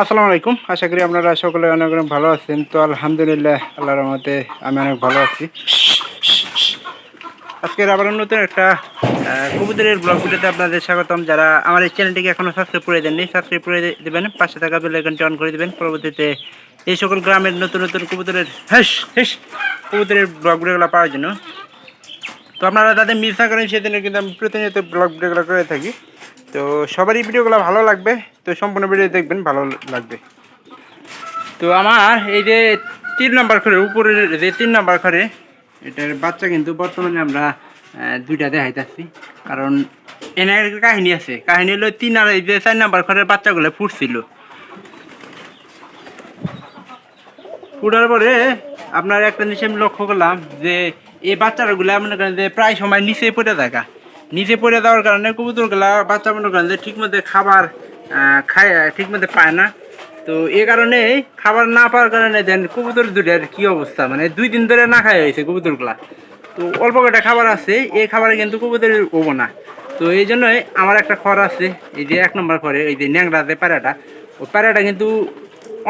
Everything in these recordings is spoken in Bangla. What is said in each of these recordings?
আসসালামু আলাইকুম। আশা করি আপনারা সকলে অনেক অনেক ভালো আছেন। তো আলহামদুলিল্লাহ, আল্লাহর রহমতে আমি অনেক ভালো আছি। আজকের আবার নতুন একটা কবুতরের ব্লগ ভিডিওতে আপনাদের স্বাগতম। যারা আমার এই চ্যানেলটিকে এখনও সাবস্ক্রাইব করে দেননি সাবস্ক্রাইব করে দেবেন, পাশে থাকা বেল আইকনটি অন করে দেবেন। পরবর্তীতে এই সকল গ্রামের নতুন নতুন কবুতরের হেস কবুতরের ব্লগ ভিডিওগুলো পাওয়ার জন্য তো আপনারা তাদের মিস না করেন সেদিনে কিন্তু আমি প্রতিনিয়ত ব্লগ ভিডিওগুলো করে থাকি। তো সবারই ভিডিওগুলো ভালো লাগবে, তো সম্পূর্ণ ভিডিও দেখবেন, ভালো লাগবে। তো আমার এই যে তিন নাম্বার ঘরে, উপরের যে তিন নাম্বার ঘরে, এটার বাচ্চা কিন্তু বর্তমানে আমরা দুইটা দেখাইতেছি। কারণ এনে কাহিনী আছে, কাহিনী হলো তিন আর এই যে চার নাম্বার ঘরের বাচ্চাগুলো ফুটছিল। ফুটার পরে আপনার একটা জিনিস আমি লক্ষ্য করলাম যে এই বাচ্চাগুলো মনে করেন যে প্রায় সময় নিচে পড়ে থাকা। নিচে পড়ে দেওয়ার কারণে কবুতরগুলা বাচ্চা মনে করেন যে ঠিক মতো খাবার খায় ঠিক মতো পায় না। তো এই কারণে খাবার না পাওয়ার কারণে দেন কবুতর দুটার কি অবস্থা? মানে দুই দিন ধরে না খায় হয়েছে কবুতরগুলা। তো অল্প কটা খাবার আছে, এই খাবারে কিন্তু কবুতরের হব না। তো এই জন্যই আমার একটা খড় আছে, এই যে এক নম্বর খড়ে, এই যে ন্যাংরা যে প্যারাটা, ওই প্যারাটা কিন্তু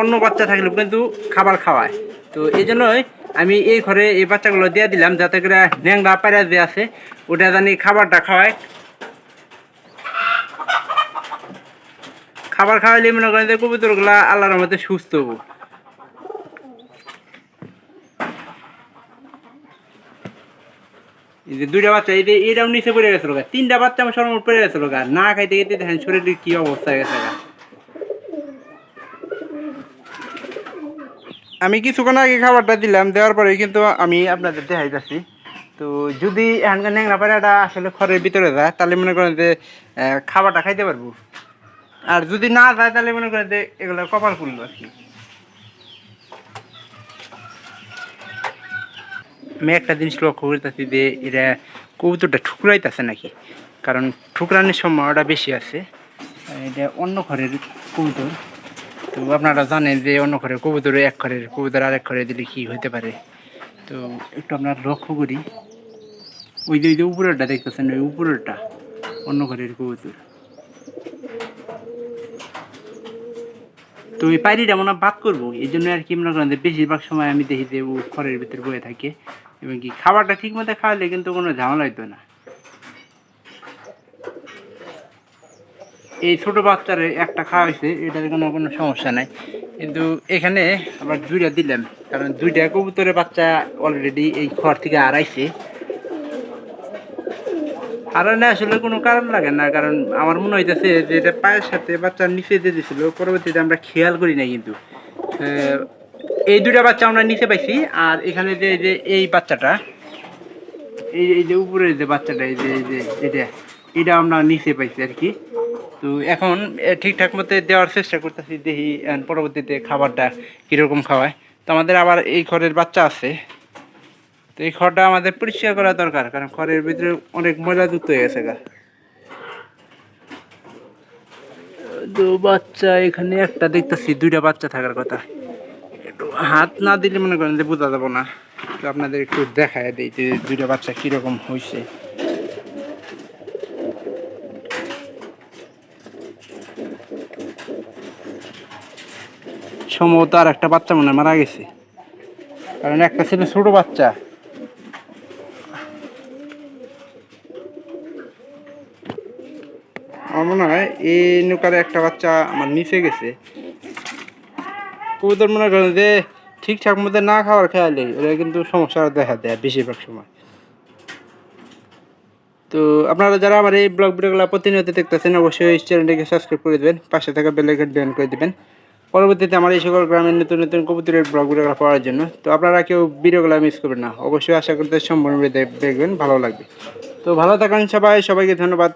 অন্য বাচ্চা থাকলেও কিন্তু খাবার খাওয়ায় তো এই জন্যই আমি এই ঘরে এই বাচ্চাগুলো দিয়ে দিলাম যাতে করে ন্যাংরা প্যারা যে আছে, ওটা জানি খাবারটা খাওয়ায় খাবার খাওয়াইলে মনে করেন যে কবুতরগুলা আল্লাহর মধ্যে সুস্থ হব এই যে দুইটা বাচ্চা, এই যে এটাও নিচে পড়ে গেছিল। তিনটা বাচ্চা আমার সর্বমোট পড়ে গেছিল না খাইতে খেতে দেখেন শরীরের কি অবস্থা গেছে গা। আমি কিছুক্ষণ আগে খাবারটা দিলাম, দেওয়ার পরে কিন্তু আমি আপনাদের দেখাইতেছি। তো যদি এখানকার ন্যাংরা পাড়াটা আসলে খড়ের ভিতরে যায়, তাহলে মনে করেন যে খাবারটা খাইতে পারব। আর যদি না যায়, তাহলে মনে করেন যে, এগুলো কপাল খুললো আর কি। আমি একটা জিনিস লক্ষ্য করতেছি যে, এরা কবুতরটা ঠুকরাইতেছে নাকি? কারণ ঠুকরানোর সময় ওটা বেশি আছে। এটা অন্য ঘরের কবুতর। তো আপনারা জানেন যে অন্য ঘরের কবুতর এক ঘরের কবুতর আরেক ঘরে দিলে কি হতে পারে? তো একটু আপনার লক্ষ্য করি। ওই যে ওই যে উপরেরটা দেখতেছেন, ওই উপরেরটা অন্য ঘরের কবুতর। তো ওই পায়রিটা মনে বাদ করব। এই জন্য আর কি মনে করেন বেশিরভাগ সময় আমি দেখি যে ও ঘরের ভিতরে বয়ে থাকে এবং কি খাবারটা ঠিক মতো খাওয়ালে কিন্তু কোনো ঝামেলা হইতো না। এই ছোট বাচ্চারে একটা খাওয়া হয়েছে, এটার কোনো কোনো সমস্যা নাই। কিন্তু এখানে আবার দুইটা দিলাম, কারণ দুইটা কবুতরের বাচ্চা অলরেডি এই ঘর থেকে হারাইছে। হারানো আসলে কোনো কারণ লাগে না, কারণ আমার মনে হইতেছে যে এটা পায়ের সাথে বাচ্চার নিচে দিয়ে দিছিল, পরবর্তীতে আমরা খেয়াল করি না কিন্তু। এই দুইটা বাচ্চা আমরা নিচে পাইছি, আর এখানে যে যে এই বাচ্চাটা, এই এই যে উপরের যে বাচ্চাটা, এই যে এই যে এটা এটা আমরা নিচে পাইছি আর কি। তো এখন ঠিকঠাক মতো দেওয়ার চেষ্টা করতেছি দেখি পরবর্তীতে খাবারটা কীরকম খাওয়ায়। তো আমাদের আবার এই ঘরের বাচ্চা আছে। তো এই খড়টা আমাদের পরিষ্কার করা দরকার, কারণ খড়ের ভিতরে অনেক ময়লা যুক্ত হয়ে গেছে গা। তো বাচ্চা এখানে একটা দেখতেছি, দুইটা বাচ্চা থাকার কথা। একটু হাত না দিলে মনে করেন যে বোঝা যাব না। তো আপনাদের একটু দেখায় দিই যে দুইটা বাচ্চা কীরকম হয়েছে সম্ভবত আর একটা বাচ্চা মনে মারা গেছে। কারণ একটা ছিল ছোট বাচ্চা। আমার মনে হয় এই নৌকার একটা বাচ্চা আমার নিচে গেছে। কবুতর মনে করেন যে ঠিকঠাক মতো না খাবার খেয়ালে ওরা কিন্তু সমস্যা দেখা দেয় বেশিরভাগ সময়। তো আপনারা যারা আমার এই ব্লগ ভিডিওগুলো প্রতিনিয়ত দেখতেছেন, অবশ্যই চ্যানেলটিকে সাবস্ক্রাইব করে দেবেন, পাশে থাকা বেল আইকন অন করে দেবেন। পরবর্তীতে আমার এই সকল গ্রামের নতুন নতুন কবুতরের ব্লগ ভিডিওগুলো পাওয়ার জন্য, তো আপনারা কেউ ভিডিওগুলো মিস করবেন না। অবশ্যই আশা করতে সম্পূর্ণভাবে দেখবেন, ভালো লাগবে। তো ভালো থাকেন সবাই, সবাইকে ধন্যবাদ।